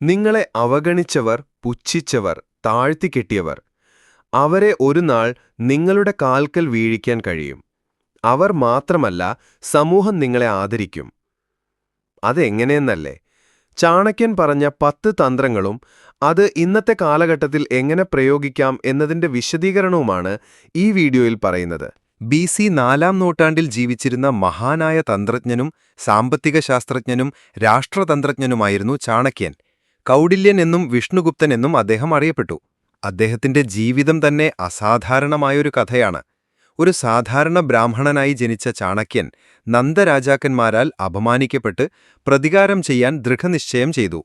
നിങ്ങളെ അവഗണിച്ചവർ പുച്ഛിച്ചവർ താഴ്ത്തിക്കെട്ടിയവർ അവരെ ഒരു നാൾ നിങ്ങളുടെ കാൽക്കൽ വീഴിക്കാൻ കഴിയും. അവർ മാത്രമല്ല സമൂഹം നിങ്ങളെ ആദരിക്കും. അതെങ്ങനെയെന്നല്ലേ? ചാണക്യൻ പറഞ്ഞ പത്ത് തന്ത്രങ്ങളും അത് ഇന്നത്തെ കാലഘട്ടത്തിൽ എങ്ങനെ പ്രയോഗിക്കാം എന്നതിന്റെ വിശദീകരണവുമാണ് ഈ വീഡിയോയിൽ പറയുന്നത്. ബി സി നാലാം നൂറ്റാണ്ടിൽ ജീവിച്ചിരുന്ന മഹാനായ തന്ത്രജ്ഞനും സാമ്പത്തിക ശാസ്ത്രജ്ഞനും രാഷ്ട്രതന്ത്രജ്ഞനുമായിരുന്നു ചാണക്യൻ. കൗടില്യൻ എന്നും വിഷ്ണുഗുപ്തൻ എന്നും അദ്ദേഹം അറിയപ്പെട്ടു. അദ്ദേഹത്തിന്റെ ജീവിതം തന്നെ അസാധാരണമായൊരു കഥയാണ്. ഒരു സാധാരണ ബ്രാഹ്മണനായി ജനിച്ച ചാണക്യൻ നന്ദരാജാക്കന്മാരാൽ അപമാനിക്കപ്പെട്ട് പ്രതികാരം ചെയ്യാൻ ദൃഢനിശ്ചയം ചെയ്തു.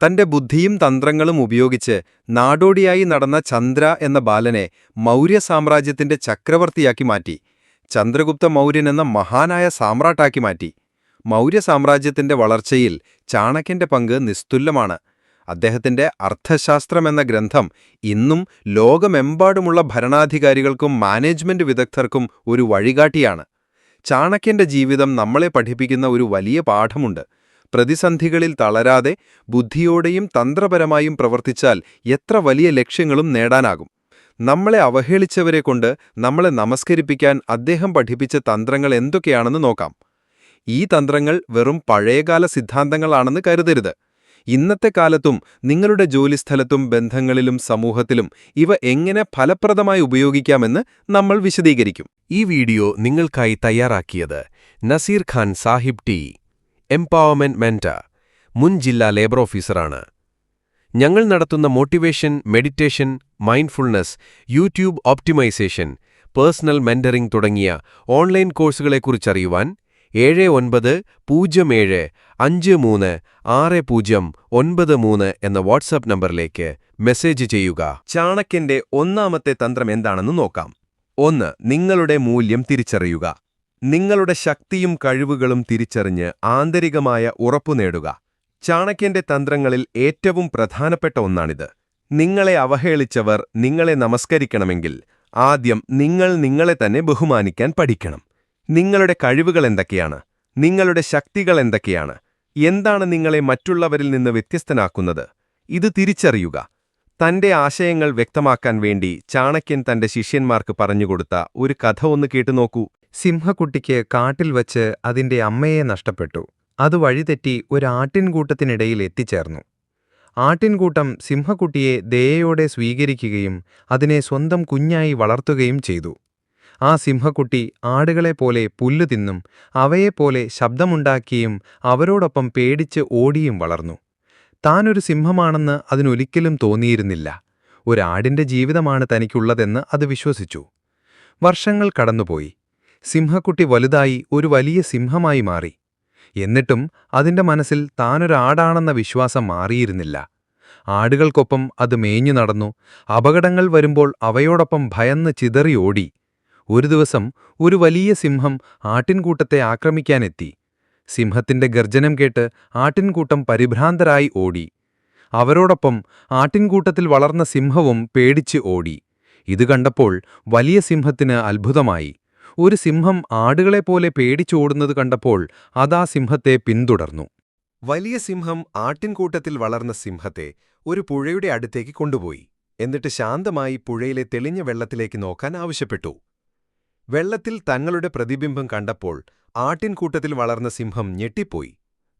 തന്റെ ബുദ്ധിയും തന്ത്രങ്ങളും ഉപയോഗിച്ച് നാടോടിയായി നടന്ന ചന്ദ്ര എന്ന ബാലനെ മൗര്യ സാമ്രാജ്യത്തിന്റെ ചക്രവർത്തിയാക്കി മാറ്റി. ചന്ദ്രഗുപ്ത മൗര്യൻ എന്ന മഹാനായ സാമ്രാട്ടാക്കി മാറ്റി. മൗര്യ സാമ്രാജ്യത്തിന്റെ വളർച്ചയിൽ ചാണക്യന്റെ പങ്ക് നിസ്തുല്യമാണ്. അദ്ദേഹത്തിന്റെ അർത്ഥശാസ്ത്രം എന്ന ഗ്രന്ഥം ഇന്നും ലോകമെമ്പാടുമുള്ള ഭരണാധികാരികൾക്കും മാനേജ്മെന്റ് വിദഗ്ധർക്കും ഒരു വഴികാട്ടിയാണ്. ചാണക്യന്റെ ജീവിതം നമ്മളെ പഠിപ്പിക്കുന്ന ഒരു വലിയ പാഠമുണ്ട്. പ്രതിസന്ധികളിൽ തളരാതെ ബുദ്ധിയോടെയും തന്ത്രപരമായും പ്രവർത്തിച്ചാൽ എത്ര വലിയ ലക്ഷ്യങ്ങളും നേടാനാകും. നമ്മളെ അവഹേളിച്ചവരെ കൊണ്ട് നമ്മളെ നമസ്കരിപ്പിക്കാൻ അദ്ദേഹം പഠിപ്പിച്ച തന്ത്രങ്ങൾ എന്തൊക്കെയാണെന്ന് നോക്കാം. ഈ തന്ത്രങ്ങൾ വെറും പഴയകാല സിദ്ധാന്തങ്ങളാണെന്ന് കരുതരുത്. ഇന്നത്തെ കാലത്തും നിങ്ങളുടെ ജോലിസ്ഥലത്തും ബന്ധങ്ങളിലും സമൂഹത്തിലും ഇവ എങ്ങനെ ഫലപ്രദമായി ഉപയോഗിക്കാമെന്ന് നമ്മൾ വിശദീകരിക്കും. ഈ വീഡിയോ നിങ്ങൾക്കായി തയ്യാറാക്കിയത് Naseer Khan Sahib T. Empowerment mentor മുൻ ജില്ലാ ലേബർ ഓഫീസറാണ്. ഞങ്ങൾ നടത്തുന്ന motivation meditation mindfulness YouTube optimisation personal mentoring തുടങ്ങിയ ഓൺലൈൻ കോഴ്സുകളെക്കുറിച്ചറിയുവാൻ ഏഴ് ഒൻപത് പൂജ്യം ഏഴ് അഞ്ച് മൂന്ന് ആറ് പൂജ്യം ഒൻപത് മൂന്ന് എന്ന വാട്സാപ്പ് നമ്പറിലേക്ക് മെസ്സേജ് ചെയ്യുക. ചാണക്യന്റെ ഒന്നാമത്തെ തന്ത്രം എന്താണെന്ന് നോക്കാം. ഒന്ന് നിങ്ങളുടെ മൂല്യം തിരിച്ചറിയുക. നിങ്ങളുടെ ശക്തിയും കഴിവുകളും തിരിച്ചറിഞ്ഞ് ആന്തരികമായ ഉറപ്പു നേടുക. ചാണക്യന്റെ തന്ത്രങ്ങളിൽ ഏറ്റവും പ്രധാനപ്പെട്ട ഒന്നാണിത്. നിങ്ങളെ അവഹേളിച്ചവർ നിങ്ങളെ നമസ്കരിക്കണമെങ്കിൽ ആദ്യം നിങ്ങൾ നിങ്ങളെ തന്നെ ബഹുമാനിക്കാൻ പഠിക്കണം. നിങ്ങളുടെ കഴിവുകൾ എന്തൊക്കെയാണ്? നിങ്ങളുടെ ശക്തികൾ എന്തൊക്കെയാണ്? എന്താണ് നിങ്ങളെ മറ്റുള്ളവരിൽ നിന്ന് വ്യത്യസ്തനാക്കുന്നത്? ഇത് തിരിച്ചറിയുക. തന്റെ ആശയങ്ങൾ വ്യക്തമാക്കാൻ വേണ്ടി ചാണക്യൻ തന്റെ ശിഷ്യന്മാർക്ക് പറഞ്ഞുകൊടുത്ത ഒരു കഥ ഒന്ന് കേട്ടുനോക്കൂ. സിംഹക്കുട്ടിക്ക് കാട്ടിൽ വച്ച് അതിന്റെ അമ്മയെ നഷ്ടപ്പെട്ടു. അത് വഴിതെറ്റി ഒരു ആട്ടിൻകൂട്ടത്തിനിടയിൽ എത്തിച്ചേർന്നു. ആട്ടിൻകൂട്ടം സിംഹക്കുട്ടിയെ ദയയോടെ സ്വീകരിക്കുകയും അതിനെ സ്വന്തം കുഞ്ഞായി വളർത്തുകയും ചെയ്തു. ആ സിംഹക്കുട്ടി ആടുകളെപ്പോലെ പുല്ലു തിന്നും അവയെപ്പോലെ ശബ്ദമുണ്ടാക്കിയും അവരോടൊപ്പം പേടിച്ച് ഓടിയും വളർന്നു. താനൊരു സിംഹമാണെന്ന് അതിനൊരിക്കലും തോന്നിയിരുന്നില്ല. ഒരാടിന്റെ ജീവിതമാണ് തനിക്കുള്ളതെന്ന് അത് വിശ്വസിച്ചു. വർഷങ്ങൾ കടന്നുപോയി. സിംഹക്കുട്ടി വലുതായി ഒരു വലിയ സിംഹമായി മാറി. എന്നിട്ടും അതിന്റെ മനസ്സിൽ താനൊരാടാണെന്ന വിശ്വാസം മാറിയിരുന്നില്ല. ആടുകൾക്കൊപ്പം അത് മേഞ്ഞു നടന്നു. അപകടങ്ങൾ വരുമ്പോൾ അവയോടൊപ്പം ഭയന്ന് ചിതറി ഓടി. ഒരു ദിവസം ഒരു വലിയ സിംഹം ആട്ടിൻകൂട്ടത്തെ ആക്രമിക്കാനെത്തി. സിംഹത്തിന്റെ ഗർജനം കേട്ട് ആട്ടിൻകൂട്ടം പരിഭ്രാന്തരായി ഓടി. അവരോടൊപ്പം ആട്ടിൻകൂട്ടത്തിൽ വളർന്ന സിംഹവും പേടിച്ച് ഓടി. ഇത് കണ്ടപ്പോൾ വലിയ സിംഹത്തിന് അത്ഭുതമായി. ഒരു സിംഹം ആടുകളെപ്പോലെ പേടിച്ചോടുന്നത് കണ്ടപ്പോൾ അതാ സിംഹത്തെ പിന്തുടർന്നു. വലിയ സിംഹം ആട്ടിൻകൂട്ടത്തിൽ വളർന്ന സിംഹത്തെ ഒരു പുഴയുടെ അടുത്തേക്ക് കൊണ്ടുപോയി. എന്നിട്ട് ശാന്തമായി പുഴയിലെ തെളിഞ്ഞ വെള്ളത്തിലേക്ക് നോക്കാൻ ആവശ്യപ്പെട്ടു. വെള്ളത്തിൽ തങ്ങളുടെ പ്രതിബിംബം കണ്ടപ്പോൾ ആട്ടിൻകൂട്ടത്തിൽ വളർന്ന സിംഹം ഞെട്ടിപ്പോയി.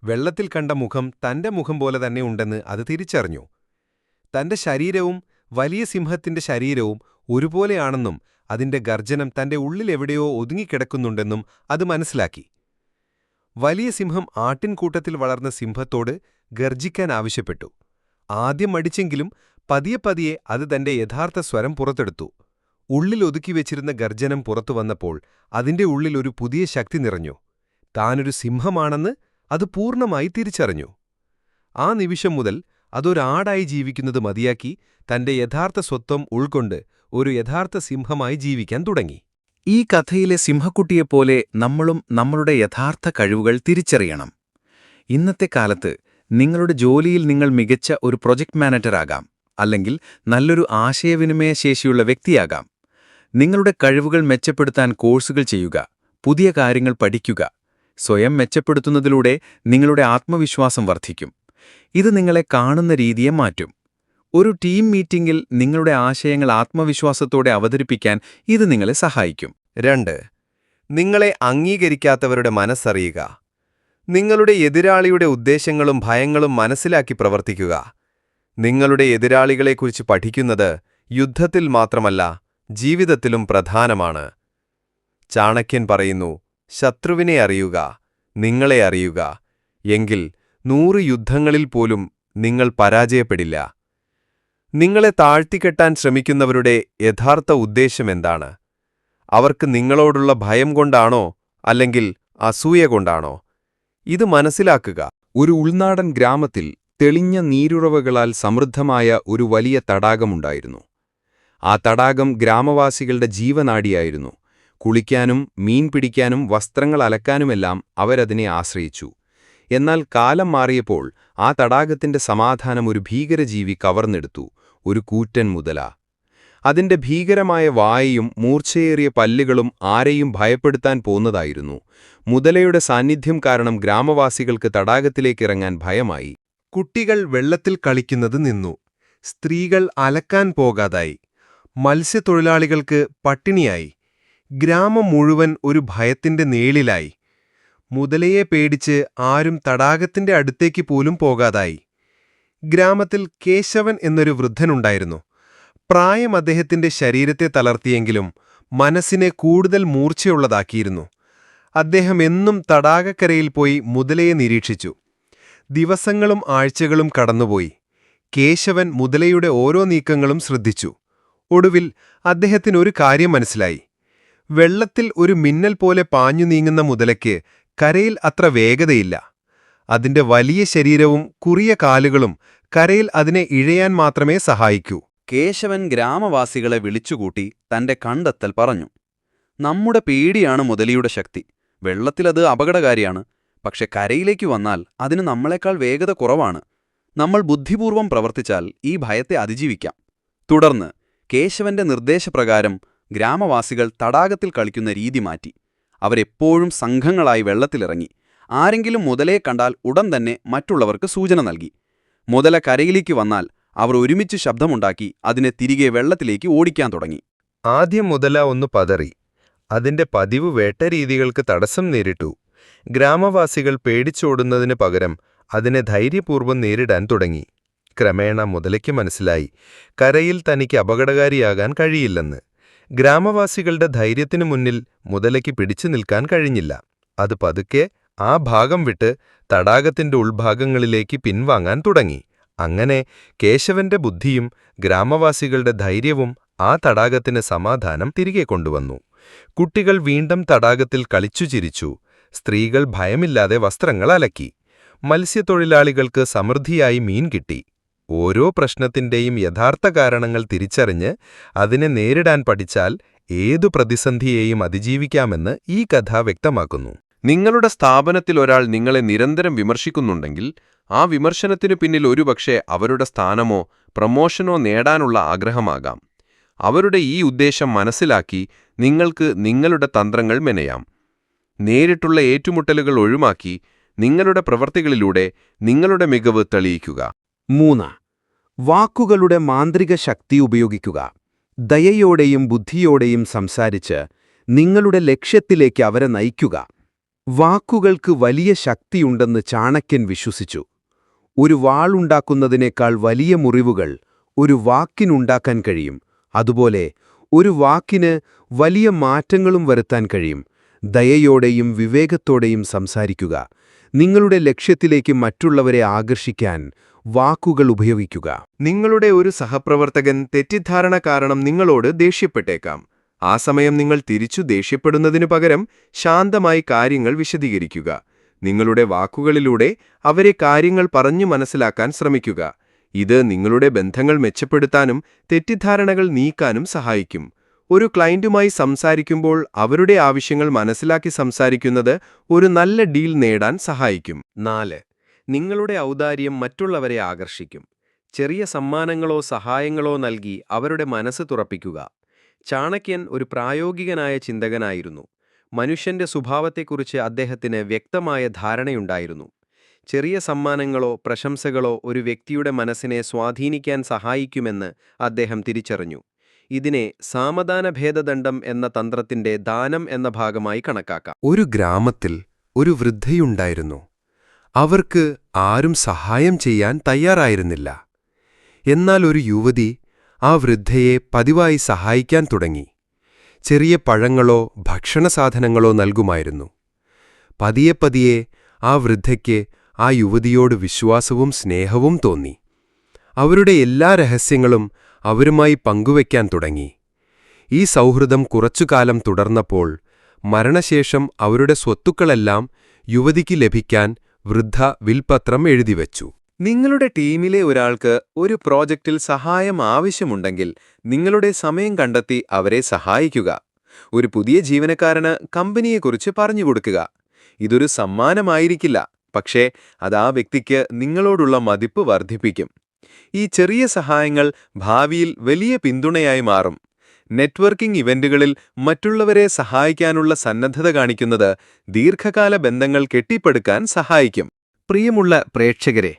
വെള്ളത്തിൽ കണ്ട മുഖം തന്റെ മുഖം പോലെ തന്നെ ഉണ്ടെന്ന് അത് തിരിച്ചറിഞ്ഞു. തന്റെ ശരീരവും വലിയ സിംഹത്തിന്റെ ശരീരവും ഒരുപോലെയാണെന്നും അതിന്റെ ഗർജനം തന്റെ ഉള്ളിലെവിടെയോ ഒതുങ്ങിക്കിടക്കുന്നുണ്ടെന്നും അത് മനസ്സിലാക്കി. വലിയ സിംഹം ആട്ടിൻകൂട്ടത്തിൽ വളർന്ന സിംഹത്തോട് ഗർജിക്കാൻ ആവശ്യപ്പെട്ടു. ആദ്യം മടിച്ചെങ്കിലും പതിയെ പതിയെ അത് തന്റെ യഥാർത്ഥ സ്വരം പുറത്തെടുത്തു. ഉള്ളിൽ ഒതുക്കിവെച്ചിരുന്ന ഗർജനം പുറത്തു വന്നപ്പോൾ അതിന്റെ ഉള്ളിൽ ഒരു പുതിയ ശക്തി നിറഞ്ഞു. താനൊരു സിംഹമാണെന്ന് അത് പൂർണമായി തിരിച്ചറിഞ്ഞു. ആ നിമിഷം മുതൽ അതൊരാടായി ജീവിക്കുന്നത് മതിയാക്കി തന്റെ യഥാർത്ഥ സ്വത്വം ഉൾക്കൊണ്ട് ഒരു യഥാർത്ഥ സിംഹമായി ജീവിക്കാൻ തുടങ്ങി. ഈ കഥയിലെ സിംഹക്കുട്ടിയെപ്പോലെ നമ്മളും നമ്മളുടെ യഥാർത്ഥ കഴിവുകൾ തിരിച്ചറിയണം. ഇന്നത്തെ കാലത്ത് നിങ്ങളുടെ ജോലിയിൽ നിങ്ങൾ മികച്ച ഒരു പ്രൊജക്ട് മാനേജറാകാം അല്ലെങ്കിൽ നല്ലൊരു ആശയവിനിമയ ശേഷിയുള്ള വ്യക്തിയാകാം. നിങ്ങളുടെ കഴിവുകൾ മെച്ചപ്പെടുത്താൻ കോഴ്സുകൾ ചെയ്യുക പുതിയ കാര്യങ്ങൾ പഠിക്കുക. സ്വയം മെച്ചപ്പെടുത്തുന്നതിലൂടെ നിങ്ങളുടെ ആത്മവിശ്വാസം വർദ്ധിക്കും. ഇത് നിങ്ങളെ കാണുന്ന രീതിയെ മാറ്റും. ഒരു ടീം മീറ്റിംഗിൽ നിങ്ങളുടെ ആശയങ്ങൾ ആത്മവിശ്വാസത്തോടെ അവതരിപ്പിക്കാൻ ഇത് നിങ്ങളെ സഹായിക്കും. രണ്ട് നിങ്ങളെ അംഗീകരിക്കാത്തവരുടെ മനസ്സറിയുക. നിങ്ങളുടെ എതിരാളിയുടെ ഉദ്ദേശങ്ങളും ഭയങ്ങളും മനസ്സിലാക്കി പ്രവർത്തിക്കുക. നിങ്ങളുടെ എതിരാളികളെക്കുറിച്ച് പഠിക്കുന്നത് യുദ്ധത്തിൽ മാത്രമല്ല ജീവിതത്തിലും പ്രധാനമാണ്. ചാണക്യൻ പറയുന്നു ശത്രുവിനെ അറിയുക നിങ്ങളെ അറിയുക. എങ്കിൽ നൂറ് യുദ്ധങ്ങളിൽ പോലും നിങ്ങൾ പരാജയപ്പെടില്ല. നിങ്ങളെ താഴ്ത്തിക്കെട്ടാൻ ശ്രമിക്കുന്നവരുടെ യഥാർത്ഥ ഉദ്ദേശമെന്താണ് അവർക്ക് നിങ്ങളോടുള്ള ഭയം കൊണ്ടാണോ അല്ലെങ്കിൽ അസൂയ കൊണ്ടാണോ? ഇത് മനസ്സിലാക്കുക. ഒരു ഉൾനാടൻ ഗ്രാമത്തിൽ തെളിഞ്ഞ നീരുറവകളാൽ സമൃദ്ധമായ ഒരു വലിയ തടാകമുണ്ടായിരുന്നു ആ തടാകം ഗ്രാമവാസികളുടെ ജീവനാടിയായിരുന്നു. കുളിക്കാനും മീൻ പിടിക്കാനും വസ്ത്രങ്ങൾ അലക്കാനുമെല്ലാം അവരതിനെ ആശ്രയിച്ചു. എന്നാൽ കാലം മാറിയപ്പോൾ ആ തടാകത്തിന്റെ സമാധാനം ഒരു ഭീകരജീവി കവർന്നെടുത്തു ഒരു കൂറ്റൻ മുതല. അതിന്റെ ഭീകരമായ വായയും മൂർച്ചയേറിയ പല്ലുകളും ആരെയും ഭയപ്പെടുത്താൻ പോന്നതായിരുന്നു. മുതലയുടെ സാന്നിധ്യം കാരണം ഗ്രാമവാസികൾക്ക് തടാകത്തിലേക്കിറങ്ങാൻ ഭയമായി. കുട്ടികൾ വെള്ളത്തിൽ കളിക്കുന്നത് നിന്നു. സ്ത്രീകൾ അലക്കാൻ പോകാതായി. മത്സ്യത്തൊഴിലാളികൾക്ക് പട്ടിണിയായി. ഗ്രാമം മുഴുവൻ ഒരു ഭയത്തിന്റെ നേളിലായി. മുതലയെ പേടിച്ച് ആരും തടാകത്തിന്റെ അടുത്തേക്ക് പോലും പോകാതായി. ഗ്രാമത്തിൽ കേശവൻ എന്നൊരു വൃദ്ധനുണ്ടായിരുന്നു. പ്രായം അദ്ദേഹത്തിന്റെ ശരീരത്തെ തളർത്തിയെങ്കിലും മനസ്സിനെ കൂടുതൽ മൂർച്ചയുള്ളതാക്കിയിരുന്നു. അദ്ദേഹം എന്നും തടാകക്കരയിൽ പോയി മുതലയെ നിരീക്ഷിച്ചു. ദിവസങ്ങളും ആഴ്ചകളും കടന്നുപോയി. കേശവൻ മുതലയുടെ ഓരോ നീക്കങ്ങളും ശ്രദ്ധിച്ചു. ഒടുവിൽ അദ്ദേഹത്തിന് ഒരു കാര്യം മനസ്സിലായി. വെള്ളത്തിൽ ഒരു മിന്നൽ പോലെ പാഞ്ഞു നീങ്ങുന്ന മുതലയ്ക്ക് കരയിൽ അത്ര വേഗതയില്ല. അതിന്റെ വലിയ ശരീരവും കുറിയ കാലുകളും കരയിൽ അതിനെ ഇഴയാൻ മാത്രമേ സഹായിക്കൂ. കേശവൻ ഗ്രാമവാസികളെ വിളിച്ചുകൂട്ടി തന്റെ കണ്ടെത്തൽ പറഞ്ഞു. നമ്മുടെ പേടിയാണ് മുതലിയുടെ ശക്തി. വെള്ളത്തിലത് അപകടകാരിയാണ്. പക്ഷെ കരയിലേക്ക് വന്നാൽ അതിന് നമ്മളെക്കാൾ വേഗത കുറവാണ്. നമ്മൾ ബുദ്ധിപൂർവം പ്രവർത്തിച്ചാൽ ഈ ഭയത്തെ അതിജീവിക്കാം. തുടർന്ന് കേശവന്റെ നിർദ്ദേശപ്രകാരം ഗ്രാമവാസികൾ തടാകത്തിൽ കളിക്കുന്ന രീതി മാറ്റി. അവരെപ്പോഴും സംഘങ്ങളായി വെള്ളത്തിലിറങ്ങി. ആരെങ്കിലും മുതലയെ കണ്ടാൽ ഉടൻ തന്നെ മറ്റുള്ളവർക്ക് സൂചന നൽകി. മുതല കരയിലേക്ക് വന്നാൽ അവർ ഒരുമിച്ച് ശബ്ദമുണ്ടാക്കി അതിനെ തിരികെ വെള്ളത്തിലേക്ക് ഓടിക്കാൻ തുടങ്ങി. ആദ്യം മുതല ഒന്ന് പതറി. അതിന്റെ പതിവ് വേട്ടരീതികൾക്ക് തടസ്സം നേരിട്ടു. ഗ്രാമവാസികൾ പേടിച്ചോടുന്നതിന് പകരം അതിനെ ധൈര്യപൂർവം നേരിടാൻ തുടങ്ങി. ക്രമേണ മുതലയ്ക്ക് മനസ്സിലായി. കരയിൽ തനിക്ക് അപകടകാരിയാകാൻ കഴിയില്ലെന്ന്. ഗ്രാമവാസികളുടെ ധൈര്യത്തിനു മുന്നിൽ മുതലയ്ക്ക് പിടിച്ചു നിൽക്കാൻ കഴിഞ്ഞില്ല. അത് പതുക്കെ ആ ഭാഗം വിട്ട് തടാകത്തിന്റെ ഉൾഭാഗങ്ങളിലേക്ക് പിൻവാങ്ങാൻ തുടങ്ങി. അങ്ങനെ കേശവന്റെ ബുദ്ധിയും ഗ്രാമവാസികളുടെ ധൈര്യവും ആ തടാകത്തിന് സമാധാനം തിരികെ കൊണ്ടുവന്നു. കുട്ടികൾ വീണ്ടും തടാകത്തിൽ കളിച്ചു ചിരിച്ചു. സ്ത്രീകൾ ഭയമില്ലാതെ വസ്ത്രങ്ങൾ അലക്കി. മത്സ്യത്തൊഴിലാളികൾക്ക് സമൃദ്ധിയായി മീൻ കിട്ടി. ഓരോ പ്രശ്നത്തിന്റെയും യഥാർത്ഥ കാരണങ്ങൾ തിരിച്ചറിഞ്ഞ് അതിനെ നേരിടാൻ പഠിച്ചാൽ ഏതു പ്രതിസന്ധിയെയും അതിജീവിക്കാമെന്ന് ഈ കഥ വ്യക്തമാക്കുന്നു. നിങ്ങളുടെ സ്ഥാപനത്തിൽ ഒരാൾ നിങ്ങളെ നിരന്തരം വിമർശിക്കുന്നുണ്ടെങ്കിൽ ആ വിമർശനത്തിനു പിന്നിൽ ഒരുപക്ഷെ അവരുടെ സ്ഥാനമോ പ്രമോഷനോ നേടാനുള്ള ആഗ്രഹമാകാം. അവരുടെ ഈ ഉദ്ദേശം മനസ്സിലാക്കി നിങ്ങൾക്ക് നിങ്ങളുടെ തന്ത്രങ്ങൾ മെനയാം. നേരിട്ടുള്ള ഏറ്റുമുട്ടലുകൾ ഒഴിവാക്കി നിങ്ങളുടെ പ്രവൃത്തികളിലൂടെ നിങ്ങളുടെ മികവ് തെളിയിക്കുക. മൂന്ന്. വാക്കുകളുടെ മാന്ത്രിക ശക്തി ഉപയോഗിക്കുക. ദയയോടെയും ബുദ്ധിയോടെയും സംസാരിച്ച് നിങ്ങളുടെ ലക്ഷ്യത്തിലേക്ക് അവരെ നയിക്കുക. വാക്കുകൾക്ക് വലിയ ശക്തിയുണ്ടെന്ന് ചാണക്യൻ വിശ്വസിച്ചു. ഒരു വാളുണ്ടാക്കുന്നതിനേക്കാൾ വലിയ മുറിവുകൾ ഒരു വാക്കിനുണ്ടാക്കാൻ കഴിയും. അതുപോലെ ഒരു വാക്കിന് വലിയ മാറ്റങ്ങളും വരുത്താൻ കഴിയും. ദയയോടെയും വിവേകത്തോടെയും സംസാരിക്കുക. നിങ്ങളുടെ ലക്ഷ്യത്തിലേക്ക് മറ്റുള്ളവരെ ആകർഷിക്കാൻ വാക്കുകൾ ഉപയോഗിക്കുക. നിങ്ങളുടെ ഒരു സഹപ്രവർത്തകൻ തെറ്റിദ്ധാരണ കാരണം നിങ്ങളോട് ദേഷ്യപ്പെട്ടേക്കാം. ആ സമയം നിങ്ങൾ തിരിച്ചു ദേഷ്യപ്പെടുന്നതിനു പകരം ശാന്തമായി കാര്യങ്ങൾ വിശദീകരിക്കുക. നിങ്ങളുടെ വാക്കുകളിലൂടെ അവരെ കാര്യങ്ങൾ പറഞ്ഞു മനസ്സിലാക്കാൻ ശ്രമിക്കുക. ഇത് നിങ്ങളുടെ ബന്ധങ്ങൾ മെച്ചപ്പെടുത്താനും തെറ്റിദ്ധാരണകൾ നീക്കാനും സഹായിക്കും. ഒരു ക്ലയന്റുമായി സംസാരിക്കുമ്പോൾ അവരുടെ ആവശ്യങ്ങൾ മനസ്സിലാക്കി സംസാരിക്കുന്നത് ഒരു നല്ല ഡീൽ നേടാൻ സഹായിക്കും. നാല് നിങ്ങളുടെ ഔദാര്യം മറ്റുള്ളവരെ ആകർഷിക്കും. ചെറിയ സമ്മാനങ്ങളോ സഹായങ്ങളോ നൽകി അവരുടെ മനസ്സ് തുറപ്പിക്കുക. ചാണക്യൻ ഒരു പ്രായോഗികനായ ചിന്തകനായിരുന്നു. മനുഷ്യന്റെ സ്വഭാവത്തെക്കുറിച്ച് അദ്ദേഹത്തിന് വ്യക്തമായ ധാരണയുണ്ടായിരുന്നു. ചെറിയ സമ്മാനങ്ങളോ പ്രശംസകളോ ഒരു വ്യക്തിയുടെ മനസ്സിനെ സ്വാധീനിക്കാൻ സഹായിക്കുമെന്ന് അദ്ദേഹം തിരിച്ചറിഞ്ഞു. ഇതിനെ സാമദാന ഭേദദണ്ഡം എന്ന തന്ത്രത്തിന്റെ ദാനം എന്ന ഭാഗമായി കണക്കാക്കാം. ഒരു ഗ്രാമത്തിൽ ഒരു വൃദ്ധയുണ്ടായിരുന്നു. അവർക്ക് ആരും സഹായം ചെയ്യാൻ തയ്യാറായിരുന്നില്ല. എന്നാൽ ഒരു യുവതി ആ വൃദ്ധയെ പതിവായി സഹായിക്കാൻ തുടങ്ങി. ചെറിയ പഴങ്ങളോ ഭക്ഷണസാധനങ്ങളോ നൽകുമായിരുന്നു. പതിയെ പതിയെ ആ വൃദ്ധയ്ക്ക് ആ യുവതിയോട് വിശ്വാസവും സ്നേഹവും തോന്നി. അവരുടെ എല്ലാ രഹസ്യങ്ങളും അവരുമായി പങ്കുവയ്ക്കാൻ തുടങ്ങി. ഈ സൗഹൃദം കുറച്ചുകാലം തുടർന്നപ്പോൾ മരണശേഷം അവരുടെ സ്വത്തുക്കളെല്ലാം യുവതിക്ക് ലഭിക്കാൻ വൃദ്ധ വിൽപത്രം എഴുതിവച്ചു. നിങ്ങളുടെ ടീമിലെ ഒരാൾക്ക് ഒരു പ്രോജക്റ്റിൽ സഹായം ആവശ്യമുണ്ടെങ്കിൽ നിങ്ങളുടെ സമയം കണ്ടെത്തി അവരെ സഹായിക്കുക. ഒരു പുതിയ ജീവനക്കാരന് കമ്പനിയെക്കുറിച്ച് പറഞ്ഞുകൊടുക്കുക. ഇതൊരു സമ്മാനമായിരിക്കില്ല. പക്ഷേ അത് ആ വ്യക്തിക്ക് നിങ്ങളോടുള്ള മതിപ്പ് വർദ്ധിപ്പിക്കും. ഈ ചെറിയ സഹായങ്ങൾ ഭാവിയിൽ വലിയ പിന്തുണയായി മാറും. നെറ്റ്വർക്കിംഗ് ഇവന്റുകളിൽ മറ്റുള്ളവരെ സഹായിക്കാനുള്ള സന്നദ്ധത കാണിക്കുന്നത് ദീർഘകാല ബന്ധങ്ങൾ കെട്ടിപ്പടുക്കാൻ സഹായിക്കും. പ്രിയമുള്ള പ്രേക്ഷകരെ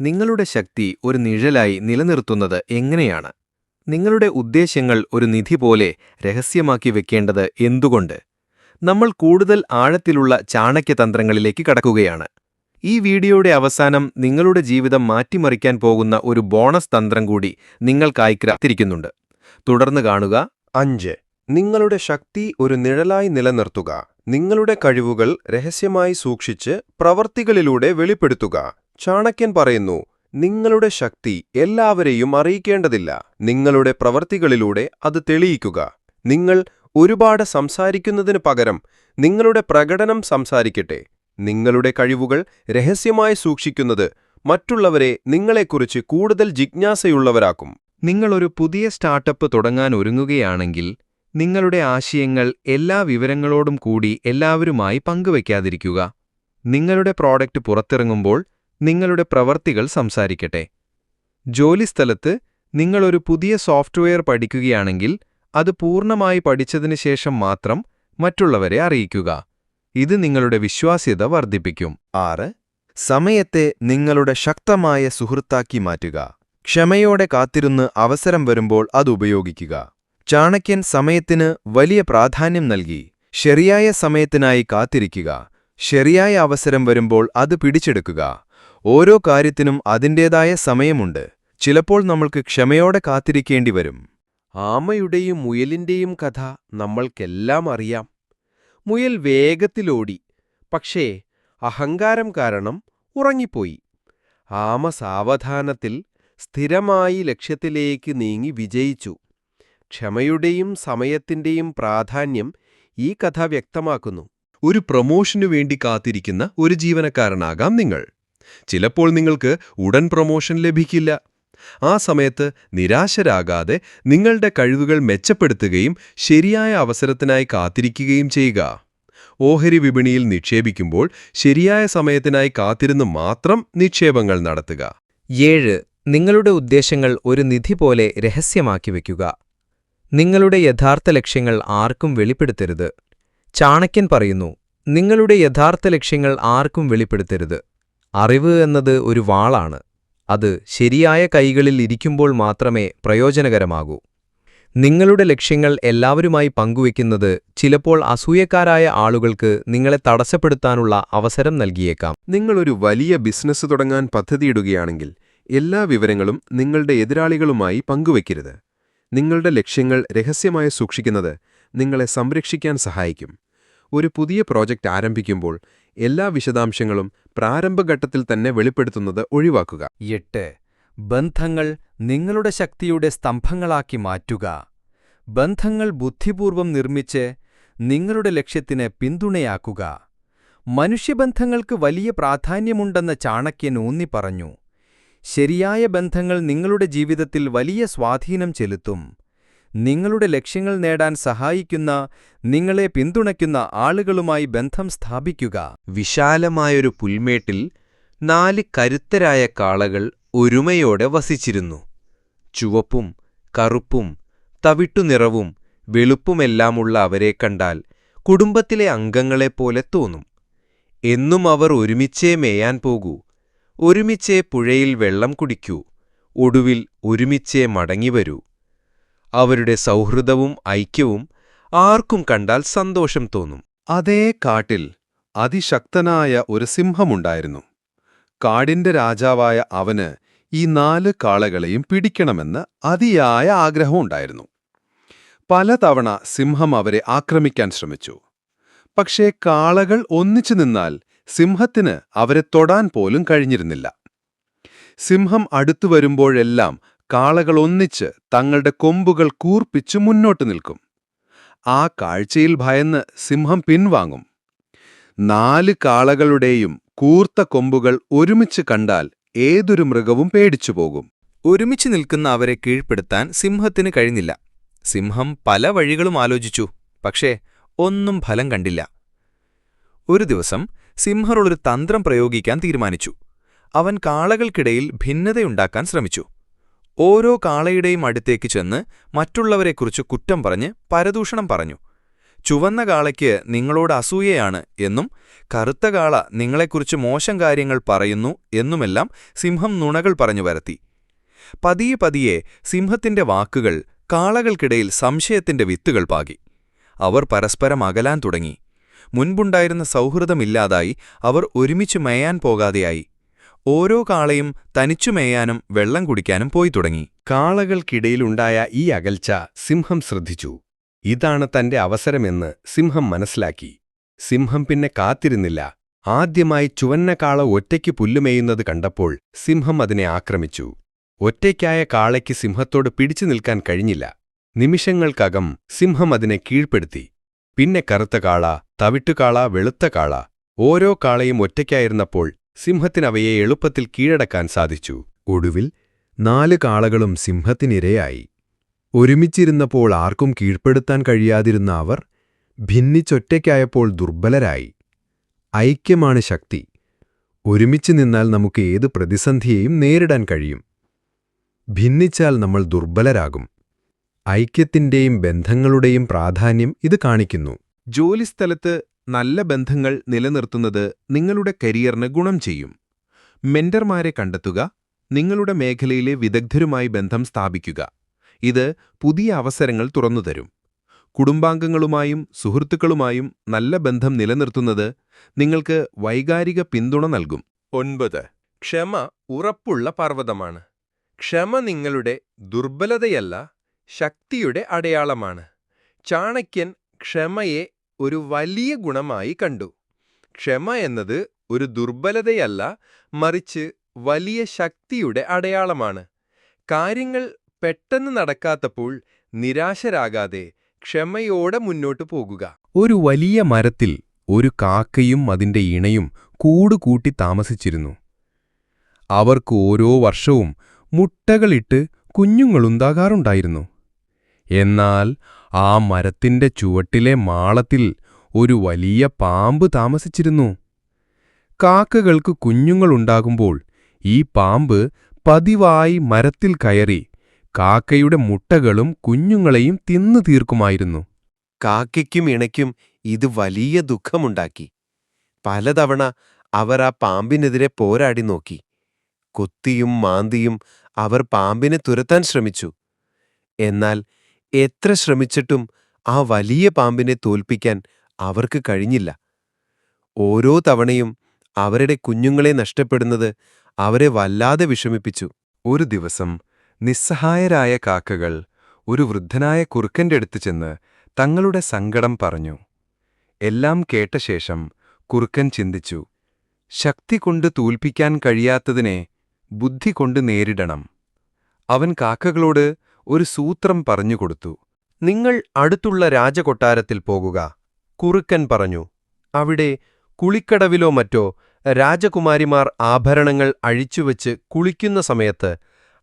നിങ്ങളുടെ ശക്തി ഒരു നിഴലായി നിലനിർത്തുന്നത് എങ്ങനെയാണ്? നിങ്ങളുടെ ഉദ്ദേശ്യങ്ങൾ ഒരു നിധി പോലെ രഹസ്യമാക്കി വെക്കേണ്ടത് എന്തുകൊണ്ട്? നമ്മൾ കൂടുതൽ ആഴത്തിലുള്ള ചാണക്യതന്ത്രങ്ങളിലേക്ക് കടക്കുകയാണ്. ഈ വീഡിയോയുടെ അവസാനം നിങ്ങളുടെ ജീവിതം മാറ്റിമറിക്കാൻ പോകുന്ന ഒരു ബോണസ് തന്ത്രം കൂടി നിങ്ങൾക്കായി കാത്തിരിക്കുന്നുണ്ട്. തുടർന്ന് കാണുക. അഞ്ച്. നിങ്ങളുടെ ശക്തി ഒരു നിഴലായി നിലനിർത്തുക. നിങ്ങളുടെ കഴിവുകൾ രഹസ്യമായി സൂക്ഷിച്ച് പ്രവർത്തികളിലൂടെ വെളിപ്പെടുത്തുക. ചാണക്യൻ പറയുന്നു നിങ്ങളുടെ ശക്തി എല്ലാവരെയും അറിയിക്കേണ്ടതില്ല. നിങ്ങളുടെ പ്രവർത്തികളിലൂടെ അത് തെളിയിക്കുക. നിങ്ങൾ ഒരുപാട് സംസാരിക്കുന്നതിന് പകരം നിങ്ങളുടെ പ്രകടനം സംസാരിക്കട്ടെ. നിങ്ങളുടെ കഴിവുകൾ രഹസ്യമായി സൂക്ഷിക്കുന്നത് മറ്റുള്ളവരെ നിങ്ങളെക്കുറിച്ച് കൂടുതൽ ജിജ്ഞാസയുള്ളവരാക്കും. നിങ്ങളൊരു പുതിയ സ്റ്റാർട്ടപ്പ് തുടങ്ങാൻ ഒരുങ്ങുകയാണെങ്കിൽ നിങ്ങളുടെ ആശയങ്ങൾ എല്ലാ വിവരങ്ങളോടും കൂടി എല്ലാവരുമായി പങ്കുവയ്ക്കാതിരിക്കുക. നിങ്ങളുടെ പ്രോഡക്റ്റ് പുറത്തിറങ്ങുമ്പോൾ നിങ്ങളുടെ പ്രവർത്തികൾ സംസാരിക്കട്ടെ. ജോലിസ്ഥലത്ത് നിങ്ങളൊരു പുതിയ സോഫ്റ്റ്വെയർ പഠിക്കുകയാണെങ്കിൽ അത് പൂർണമായി പഠിച്ചതിന് ശേഷം മാത്രം മറ്റുള്ളവരെ അറിയിക്കുക. ഇത് നിങ്ങളുടെ വിശ്വാസ്യത വർദ്ധിപ്പിക്കും. ആറ് സമയത്തെ നിങ്ങളുടെ ശക്തമായ സുഹൃത്താക്കി മാറ്റുക. ക്ഷമയോടെ കാത്തിരുന്ന് അവസരം വരുമ്പോൾ അത് ഉപയോഗിക്കുക. ചാണക്യൻ സമയത്തിന് വലിയ പ്രാധാന്യം നൽകി. ശരിയായ സമയത്തിനായി കാത്തിരിക്കുക. ശരിയായ അവസരം വരുമ്പോൾ അത് പിടിച്ചെടുക്കുക. ഓരോ കാര്യത്തിനും അതിന്റേതായ സമയമുണ്ട്. ചിലപ്പോൾ നമ്മൾക്ക് ക്ഷമയോടെ കാത്തിരിക്കേണ്ടി വരും. ആമയുടെയും മുയലിന്റെയും കഥ നമ്മൾക്കെല്ലാം അറിയാം. മുയൽ വേഗത്തിലോടി. പക്ഷേ അഹങ്കാരം കാരണം ഉറങ്ങിപ്പോയി. ആമ സാവധാനത്തിൽ സ്ഥിരമായി ലക്ഷ്യത്തിലേക്ക് നീങ്ങി വിജയിച്ചു. ക്ഷമയുടെയും സമയത്തിന്റെയും പ്രാധാന്യം ഈ കഥ വ്യക്തമാക്കുന്നു. ഒരു പ്രൊമോഷനു വേണ്ടി കാത്തിരിക്കുന്ന ഒരു ജീവനക്കാരനാകാം നിങ്ങൾ. ചിലപ്പോൾ നിങ്ങൾക്ക് ഉടൻ പ്രൊമോഷൻ ലഭിക്കില്ല. ആ സമയത്ത് നിരാശരാകാതെ നിങ്ങളുടെ കഴിവുകൾ മെച്ചപ്പെടുത്തുകയും ശരിയായ അവസരത്തിനായി കാത്തിരിക്കുകയും ചെയ്യുക. ഓഹരി വിപണിയിൽ നിക്ഷേപിക്കുമ്പോൾ ശരിയായ സമയത്തിനായി കാത്തിരുന്ന് മാത്രം നിക്ഷേപങ്ങൾ നടത്തുക. ഏഴ് നിങ്ങളുടെ ഉദ്ദേശങ്ങൾ ഒരു നിധി പോലെ രഹസ്യമാക്കി വയ്ക്കുക. നിങ്ങളുടെ യഥാർത്ഥ ലക്ഷ്യങ്ങൾ ആർക്കും വെളിപ്പെടുത്തരുത്. ചാണക്യൻ പറയുന്നു നിങ്ങളുടെ യഥാർത്ഥ ലക്ഷ്യങ്ങൾ ആർക്കും വെളിപ്പെടുത്തരുത്. അറിവ് എന്നത് ഒരു വാളാണ്. അത് ശരിയായ കൈകളിൽ ഇരിക്കുമ്പോൾ മാത്രമേ പ്രയോജനകരമാകൂ. നിങ്ങളുടെ ലക്ഷ്യങ്ങൾ എല്ലാവരുമായി പങ്കുവെക്കുന്നത് ചിലപ്പോൾ അസൂയക്കാരായ ആളുകൾക്ക് നിങ്ങളെ തടസ്സപ്പെടുത്താനുള്ള അവസരം നൽകിയേക്കാം. നിങ്ങളൊരു വലിയ ബിസിനസ് തുടങ്ങാൻ പദ്ധതിയിടുകയാണെങ്കിൽ എല്ലാ വിവരങ്ങളും നിങ്ങളുടെ എതിരാളികളുമായി പങ്കുവയ്ക്കരുത്. നിങ്ങളുടെ ലക്ഷ്യങ്ങൾ രഹസ്യമായി സൂക്ഷിക്കുന്നത് നിങ്ങളെ സംരക്ഷിക്കാൻ സഹായിക്കും. ഒരു പുതിയ പ്രോജക്റ്റ് ആരംഭിക്കുമ്പോൾ എല്ലാ വിശദാംശങ്ങളും പ്രാരംഭഘട്ടത്തിൽ തന്നെ വെളിപ്പെടുത്തുന്നത് ഒഴിവാക്കുക. എട്ട്. ബന്ധങ്ങൾ നിങ്ങളുടെ ശക്തിയുടെ സ്തംഭങ്ങളാക്കി മാറ്റുക. ബന്ധങ്ങൾ ബുദ്ധിപൂർവം നിർമ്മിച്ച് നിങ്ങളുടെ ലക്ഷ്യത്തിന് പിന്തുണയാക്കുക. മനുഷ്യബന്ധങ്ങൾക്ക് വലിയ പ്രാധാന്യമുണ്ടെന്ന ചാണക്യൻ ഊന്നി പറഞ്ഞു ശരിയായ ബന്ധങ്ങൾ നിങ്ങളുടെ ജീവിതത്തിൽ വലിയ സ്വാധീനം ചെലുത്തും. നിങ്ങളുടെ ലക്ഷ്യങ്ങൾ നേടാൻ സഹായിക്കുന്ന നിങ്ങളെ പിന്തുണയ്ക്കുന്ന ആളുകളുമായി ബന്ധം സ്ഥാപിക്കുക. വിശാലമായൊരു പുൽമേട്ടിൽ നാല് കരുത്തരായ കാളകൾ ഒരുമയോടെ വസിച്ചിരുന്നു. ചുവപ്പും കറുപ്പും തവിട്ടുനിറവും വെളുപ്പുമെല്ലാമുള്ള അവരെ കണ്ടാൽ കുടുംബത്തിലെ അംഗങ്ങളെപ്പോലെ തോന്നും. എന്നും അവർ ഒരുമിച്ചേ മേയാൻ പോകൂ ഒരുമിച്ചേ പുഴയിൽ വെള്ളം കുടിക്കൂ ഒടുവിൽ ഒരുമിച്ചേ മടങ്ങിവരൂ. അവരുടെ സൗഹൃദവും ഐക്യവും ആർക്കും കണ്ടാൽ സന്തോഷം തോന്നും. അതേ കാട്ടിൽ അതിശക്തനായ ഒരു സിംഹമുണ്ടായിരുന്നു. കാടിന്റെ രാജാവായ അവന് ഈ നാല് കാളകളെയും പിടിക്കണമെന്ന് അതിയായ ആഗ്രഹമുണ്ടായിരുന്നു പലതവണ സിംഹം അവരെ ആക്രമിക്കാൻ ശ്രമിച്ചു. പക്ഷേ കാളകൾ ഒന്നിച്ചു നിന്നാൽ സിംഹത്തിന് അവരെ തൊടാൻ പോലും കഴിഞ്ഞിരുന്നില്ല. സിംഹം അടുത്തു വരുമ്പോഴെല്ലാം കാളകൾ ഒന്നിച്ച് തങ്ങളുടെ കൊമ്പുകൾ കൂർപ്പിച്ചു മുന്നോട്ട് നിൽക്കും. ആ കാഴ്ചയിൽ ഭയന്ന് സിംഹം പിൻവാങ്ങും. നാല് കാളകളുടെയും കൂർത്ത കൊമ്പുകൾ ഒരുമിച്ച് കണ്ടാൽ ഏതൊരു മൃഗവും പേടിച്ചുപോകും ഒരുമിച്ച് നിൽക്കുന്ന അവരെ കീഴ്പ്പെടുത്താൻ സിംഹത്തിന് കഴിഞ്ഞില്ല. സിംഹം പല വഴികളും ആലോചിച്ചു പക്ഷേ ഒന്നും ഫലം കണ്ടില്ല. ഒരു ദിവസം സിംഹർ ഒരു തന്ത്രം പ്രയോഗിക്കാൻ തീരുമാനിച്ചു. അവൻ കാളകൾക്കിടയിൽ ഭിന്നതയുണ്ടാക്കാൻ ശ്രമിച്ചു. ഓരോ കാളയുടെയും അടുത്തേക്ക് ചെന്ന് മറ്റുള്ളവരെക്കുറിച്ച് കുറ്റം പറഞ്ഞ് പരദൂഷണം പറഞ്ഞു. ചുവന്ന കാളയ്ക്ക് നിങ്ങളോട് അസൂയയാണ് എന്നും കറുത്ത കാള നിങ്ങളെക്കുറിച്ച് മോശം കാര്യങ്ങൾ പറയുന്നു എന്നുമെല്ലാം സിംഹം നുണകൾ പറഞ്ഞു വരത്തി. പതിയെ പതിയെ സിംഹത്തിന്റെ വാക്കുകൾ കാളകൾക്കിടയിൽ സംശയത്തിന്റെ വിത്തുകൾ പാകി. അവർ പരസ്പരം അകലാൻ തുടങ്ങി. മുൻപുണ്ടായിരുന്ന സൗഹൃദമില്ലാതായി അവർ ഒരുമിച്ച് മേയാൻ പോകാതെയായി. ഓരോ കാളയും തനിച്ചു മേയാനും വെള്ളം കുടിക്കാനും പോയി തുടങ്ങി. കാളകൾക്കിടയിലുണ്ടായ ഈ അകൽച്ച സിംഹം ശ്രദ്ധിച്ചു. ഇതാണ് തന്റെ അവസരമെന്ന് സിംഹം മനസ്സിലാക്കി. സിംഹം പിന്നെ കാത്തിരുന്നില്ല. ആദ്യമായി ചുവന്ന കാള ഒറ്റയ്ക്ക് പുല്ലുമേയുന്നത് കണ്ടപ്പോൾ സിംഹം അതിനെ ആക്രമിച്ചു. ഒറ്റയ്ക്കായ കാളയ്ക്ക് സിംഹത്തോട് പിടിച്ചു നിൽക്കാൻ കഴിഞ്ഞില്ല. നിമിഷങ്ങൾക്കകം സിംഹം അതിനെ കീഴ്പ്പെടുത്തി. പിന്നെ കറുത്ത കാള തവിട്ടുകാള വെളുത്ത കാള ഓരോ കാളയും ഒറ്റയ്ക്കായിരുന്നപ്പോൾ സിംഹത്തിനവയെ എളുപ്പത്തിൽ കീഴടക്കാൻ സാധിച്ചു. ഒടുവിൽ നാല് കാളകളും സിംഹത്തിനിരയായി. ഒരുമിച്ചിരുന്നപ്പോൾ ആർക്കും കീഴ്പ്പെടുത്താൻ കഴിയാതിരുന്ന അവർ ഭിന്നിച്ചൊറ്റയ്ക്കായപ്പോൾ ദുർബലരായി. ഐക്യമാണ് ശക്തി. ഒരുമിച്ച് നിന്നാൽ നമുക്ക് ഏത് പ്രതിസന്ധിയെയും നേരിടാൻ കഴിയും. ഭിന്നിച്ചാൽ നമ്മൾ ദുർബലരാകും. ഐക്യത്തിന്റെയും ബന്ധങ്ങളുടെയും പ്രാധാന്യം ഇത് കാണിക്കുന്നു. ജോലിസ്ഥലത്ത് നല്ല ബന്ധങ്ങൾ നിലനിർത്തുന്നത് നിങ്ങളുടെ കരിയറിന് ഗുണം ചെയ്യും. മെന്റർമാരെ കണ്ടെത്തുക നിങ്ങളുടെ മേഖലയിലെ വിദഗ്ധരുമായി ബന്ധം സ്ഥാപിക്കുക. ഇത് പുതിയ അവസരങ്ങൾ തുറന്നുതരും. കുടുംബാംഗങ്ങളുമായും സുഹൃത്തുക്കളുമായും നല്ല ബന്ധം നിലനിർത്തുന്നത് നിങ്ങൾക്ക് വൈകാരിക പിന്തുണ നൽകും. ഒൻപത്. ക്ഷമ ഉറപ്പുള്ള പർവതമാണ്. ക്ഷമ നിങ്ങളുടെ ദുർബലതയല്ല ശക്തിയുടെ അടയാളമാണ്. ചാണക്യൻ ക്ഷമയെ ഒരു വലിയ ഗുണമായി കണ്ടു. ക്ഷമ എന്നത് ഒരു ദുർബലതയല്ല മറിച്ച് വലിയ ശക്തിയുടെ അടയാളമാണ്. കാര്യങ്ങൾ പെട്ടെന്ന് നടക്കാത്തപ്പോൾ നിരാശരാകാതെ ക്ഷമയോടെ മുന്നോട്ടു പോകുക. ഒരു വലിയ മരത്തിൽ ഒരു കാക്കയും അതിന്റെ ഇണയും കൂടുകൂട്ടി താമസിച്ചിരുന്നു. അവർക്ക് ഓരോ വർഷവും മുട്ടകളിട്ട് കുഞ്ഞുങ്ങളുണ്ടാകാറുണ്ടായിരുന്നു. എന്നാൽ ആ മരത്തിന്റെ ചുവട്ടിലെ മാളത്തിൽ ഒരു വലിയ പാമ്പ് താമസിച്ചിരുന്നു. കാക്കകൾക്ക് കുഞ്ഞുങ്ങളുണ്ടാകുമ്പോൾ ഈ പാമ്പ് പതിവായി മരത്തിൽ കയറി കാക്കയുടെ മുട്ടകളും കുഞ്ഞുങ്ങളെയും തിന്നു തീർക്കുമായിരുന്നു. കാക്കയ്ക്കും ഇണയ്ക്കും ഇത് വലിയ ദുഃഖമുണ്ടാക്കി. പലതവണ അവർ ആ പാമ്പിനെതിരെ പോരാടി നോക്കി. കൊത്തിയും മാന്തിയും അവർ പാമ്പിനെ തുരത്താൻ ശ്രമിച്ചു. എന്നാൽ എത്ര ശ്രമിച്ചിട്ടും ആ വലിയ പാമ്പിനെ തോൽപ്പിക്കാൻ അവർക്ക് കഴിഞ്ഞില്ല. ഓരോ തവണയും അവരുടെ കുഞ്ഞുങ്ങളെ നഷ്ടപ്പെടുന്നത് അവരെ വല്ലാതെ വിഷമിപ്പിച്ചു. ഒരു ദിവസം നിസ്സഹായരായ കാക്കകൾ ഒരു വൃദ്ധനായ കുറുക്കന്റെ അടുത്ത് ചെന്ന് തങ്ങളുടെ സങ്കടം പറഞ്ഞു. എല്ലാം കേട്ട ശേഷം കുറുക്കൻ ചിന്തിച്ചു ശക്തി കൊണ്ട് തോൽപ്പിക്കാൻ കഴിയാത്തതിനെ ബുദ്ധി കൊണ്ട് നേരിടണം. അവൻ കാക്കകളോട് ഒരു സൂത്രം പറഞ്ഞുകൊടുത്തു നിങ്ങൾ അടുത്തുള്ള രാജകൊട്ടാരത്തിൽ പോകുക കുറുക്കൻ പറഞ്ഞു. അവിടെ കുളിക്കടവിലോ മറ്റോ രാജകുമാരിമാർ ആഭരണങ്ങൾ അഴിച്ചുവെച്ച് കുളിക്കുന്ന സമയത്ത്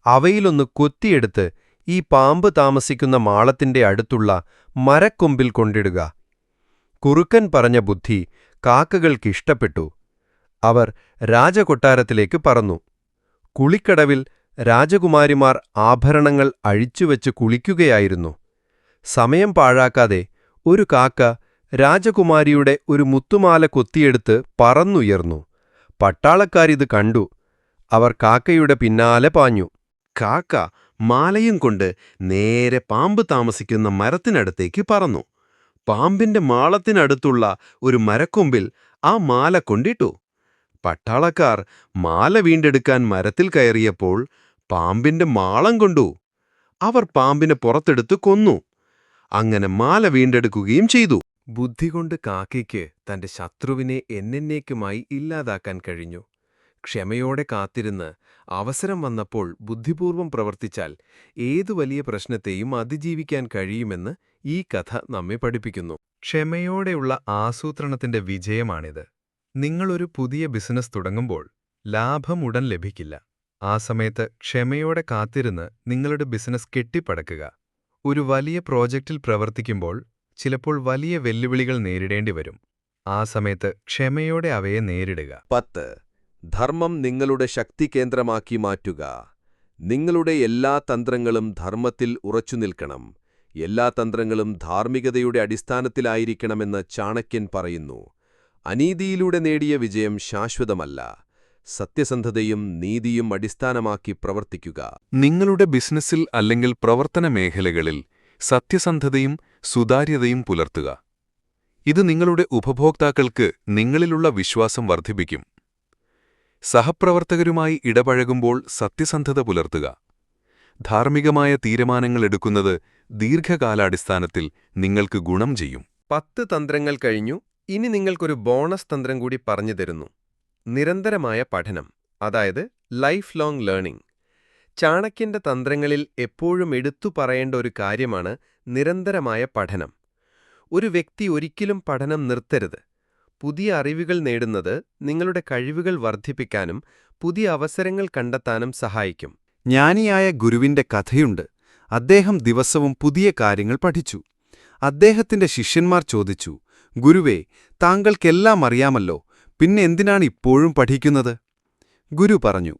അവയിലൊന്ന് കൊത്തിയെടുത്ത് ഈ പാമ്പ് താമസിക്കുന്ന മാളത്തിന്റെ അടുത്തുള്ള മരക്കൊമ്പിൽ കൊണ്ടിടുക. കുറുക്കൻ പറഞ്ഞ ബുദ്ധി കാക്കകൾക്കിഷ്ടപ്പെട്ടു. അവർ രാജകൊട്ടാരത്തിലേക്ക് പറന്നു. കുളിക്കടവിൽ രാജകുമാരിമാർ ആഭരണങ്ങൾ അഴിച്ചുവെച്ച് കുളിക്കുകയായിരുന്നു. സമയം പാഴാക്കാതെ ഒരു കാക്ക രാജകുമാരിയുടെ ഒരു മുത്തുമാല കൊത്തിയെടുത്ത് പറന്നുയർന്നു. പട്ടാളക്കാരിത് കണ്ടു. അവർ കാക്കയുടെ പിന്നാലെ പാഞ്ഞു. കാക്ക മാലയും കൊണ്ട് നേരെ പാമ്പ് താമസിക്കുന്ന മരത്തിനടുത്തേക്ക് പറന്നു. പാമ്പിന്റെ മാളത്തിനടുത്തുള്ള ഒരു മരക്കൊമ്പിൽ ആ മാല കൊണ്ടിട്ടു. പട്ടാളക്കാർ മാല വീണ്ടെടുക്കാൻ മരത്തിൽ കയറിയപ്പോൾ പാമ്പിന്റെ മാളം കൊണ്ടു. അവർ പാമ്പിനെ പുറത്തെടുത്ത് കൊന്നു. അങ്ങനെ മാല വീണ്ടെടുക്കുകയും ചെയ്തു. ബുദ്ധി കൊണ്ട് കാക്കയ്ക്ക് തന്റെ ശത്രുവിനെ എന്നേക്കുമായി ഇല്ലാതാക്കാൻ കഴിഞ്ഞു. ക്ഷമയോടെ കാത്തിരുന്ന് അവസരം വന്നപ്പോൾ ബുദ്ധിപൂർവം പ്രവർത്തിച്ചാൽ ഏതു വലിയ പ്രശ്നത്തെയും അതിജീവിക്കാൻ കഴിയുമെന്ന് ഈ കഥ നമ്മെ പഠിപ്പിക്കുന്നു. ക്ഷമയോടെയുള്ള ആസൂത്രണത്തിന്റെ വിജയമാണിത്. നിങ്ങളൊരു പുതിയ ബിസിനസ് തുടങ്ങുമ്പോൾ ലാഭം ഉടൻ ലഭിക്കില്ല. ആ സമയത്ത് ക്ഷമയോടെ കാത്തിരുന്ന് നിങ്ങളുടെ ബിസിനസ് കെട്ടിപ്പടക്കുക. ഒരു വലിയ പ്രോജക്റ്റിൽ പ്രവർത്തിക്കുമ്പോൾ ചിലപ്പോൾ വലിയ വെല്ലുവിളികൾ നേരിടേണ്ടി വരും. ആ സമയത്ത് ക്ഷമയോടെ അവയെ നേരിടുക. പത്ത്. ധർമ്മം നിങ്ങളുടെ ശക്തി കേന്ദ്രമാക്കി മാറ്റുക. നിങ്ങളുടെ എല്ലാ തന്ത്രങ്ങളും ധർമ്മത്തിൽ ഉറച്ചുനിൽക്കണം എല്ലാ തന്ത്രങ്ങളും ധാർമ്മികതയുടെ അടിസ്ഥാനത്തിലായിരിക്കണമെന്ന് ചാണക്യൻ പറയുന്നു. അനീതിയിലൂടെ നേടിയ വിജയം ശാശ്വതമല്ല. സത്യസന്ധതയും നീതിയും അടിസ്ഥാനമാക്കി പ്രവർത്തിക്കുക. നിങ്ങളുടെ ബിസിനസ്സിൽ അല്ലെങ്കിൽ പ്രവർത്തന മേഖലകളിൽ സത്യസന്ധതയും സുതാര്യതയും പുലർത്തുക. ഇത് നിങ്ങളുടെ ഉപഭോക്താക്കൾക്ക് നിങ്ങളിലുള്ള വിശ്വാസം വർദ്ധിപ്പിക്കും. സഹപ്രവർത്തകരുമായി ഇടപഴകുമ്പോൾ സത്യസന്ധത പുലർത്തുക. ധാർമ്മികമായ തീരുമാനങ്ങൾ എടുക്കുന്നത് ദീർഘകാലാടിസ്ഥാനത്തിൽ നിങ്ങൾക്ക് ഗുണം ചെയ്യും. പത്ത് തന്ത്രങ്ങൾ കഴിഞ്ഞു ഇനി നിങ്ങൾക്കൊരു ബോണസ് തന്ത്രം കൂടി പറഞ്ഞു തരുന്നു. നിരന്തരമായ പഠനം അതായത് ലൈഫ് ലോങ് ലേണിംഗ് ചാണക്യന്റെ തന്ത്രങ്ങളിൽ എപ്പോഴും എടുത്തു പറയേണ്ട ഒരു കാര്യമാണ് നിരന്തരമായ പഠനം. ഒരു വ്യക്തി ഒരിക്കലും പഠനം നിർത്തരുത്. പുതിയ അറിവുകൾ നേടുന്നത് നിങ്ങളുടെ കഴിവുകൾ വർദ്ധിപ്പിക്കാനും പുതിയ അവസരങ്ങൾ കണ്ടെത്താനും സഹായിക്കും. ജ്ഞാനിയായ ഗുരുവിന്റെ കഥയുണ്ട്. അദ്ദേഹം ദിവസവും പുതിയ കാര്യങ്ങൾ പഠിച്ചു. അദ്ദേഹത്തിന്റെ ശിഷ്യന്മാർ ചോദിച്ചു ഗുരുവേ താങ്കൾക്കെല്ലാം അറിയാമല്ലോ പിന്നെ എന്തിനാണ് ഇപ്പോഴും പഠിക്കുന്നത്? ഗുരു പറഞ്ഞു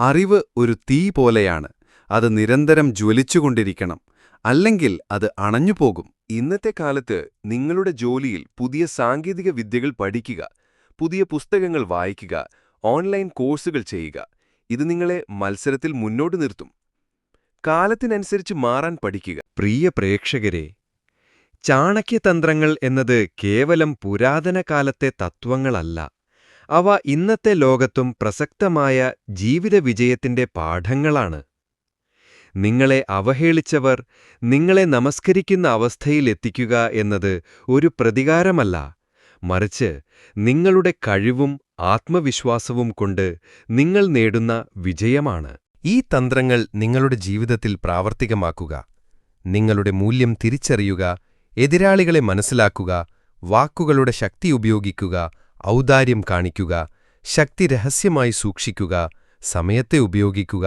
അറിവ് ഒരു തീ പോലെയാണ്. അത് നിരന്തരം ജ്വലിച്ചുകൊണ്ടിരിക്കണം. അല്ലെങ്കിൽ അത് അണഞ്ഞുപോകും ഇന്നത്തെ കാലത്ത് നിങ്ങളുടെ ജോലിയിൽ പുതിയ സാങ്കേതിക വിദ്യകൾ പഠിക്കുക പുതിയ പുസ്തകങ്ങൾ വായിക്കുക ഓൺലൈൻ കോഴ്സുകൾ ചെയ്യുക ഇത് നിങ്ങളെ മത്സരത്തിൽ മുന്നോട്ട് നിർത്തും. കാലത്തിനനുസരിച്ച് മാറാൻ പഠിക്കുക. പ്രിയ പ്രേക്ഷകരെ ചാണക്യതന്ത്രങ്ങൾ എന്നത് കേവലം പുരാതന കാലത്തെ തത്വങ്ങളല്ല. അവ ഇന്നത്തെ ലോകത്തും പ്രസക്തമായ ജീവിത വിജയത്തിന്റെ പാഠങ്ങളാണ്. നിങ്ങളെ അവഹേളിച്ചവർ നിങ്ങളെ നമസ്കരിക്കുന്ന അവസ്ഥയിലെത്തിക്കുക എന്നത് ഒരു പ്രതികാരമല്ല. മറിച്ച് നിങ്ങളുടെ കഴിവും ആത്മവിശ്വാസവും കൊണ്ട് നിങ്ങൾ നേടുന്ന വിജയമാണ്. ഈ തന്ത്രങ്ങൾ നിങ്ങളുടെ ജീവിതത്തിൽ പ്രാവർത്തികമാക്കുക. നിങ്ങളുടെ മൂല്യം തിരിച്ചറിയുക. എതിരാളികളെ മനസ്സിലാക്കുക. വാക്കുകളുടെ ശക്തി ഉപയോഗിക്കുക. ഔദാര്യം കാണിക്കുക ശക്തി രഹസ്യമായി സൂക്ഷിക്കുക സമയത്തെ ഉപയോഗിക്കുക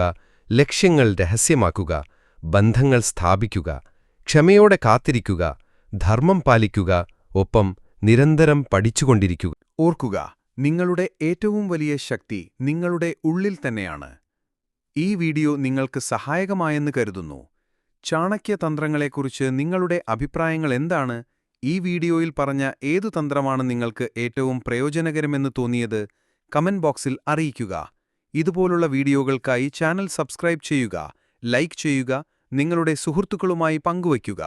ലക്ഷ്യങ്ങൾ രഹസ്യമാക്കുക ബന്ധങ്ങൾ സ്ഥാപിക്കുക ക്ഷമയോടെ കാത്തിരിക്കുക ധർമ്മം പാലിക്കുക ഒപ്പം നിരന്തരം പഠിച്ചുകൊണ്ടിരിക്കുക. ഓർക്കുക നിങ്ങളുടെ ഏറ്റവും വലിയ ശക്തി നിങ്ങളുടെ ഉള്ളിൽ തന്നെയാണ്. ഈ വീഡിയോ നിങ്ങൾക്ക് സഹായകമായെന്ന് കരുതുന്നു. ചാണക്യ ചാണക്യതന്ത്രങ്ങളെക്കുറിച്ച് നിങ്ങളുടെ അഭിപ്രായങ്ങൾ എന്താണ്? ഈ വീഡിയോയിൽ പറഞ്ഞ ഏതു തന്ത്രമാണ് നിങ്ങൾക്ക് ഏറ്റവും പ്രയോജനകരമെന്ന് തോന്നിയത് കമന്റ് ബോക്സിൽ അറിയിക്കുക. ഇതുപോലുള്ള വീഡിയോകൾക്കായി ചാനൽ സബ്സ്ക്രൈബ് ചെയ്യുക ലൈക്ക് ചെയ്യുക നിങ്ങളുടെ സുഹൃത്തുക്കളുമായി പങ്കുവയ്ക്കുക.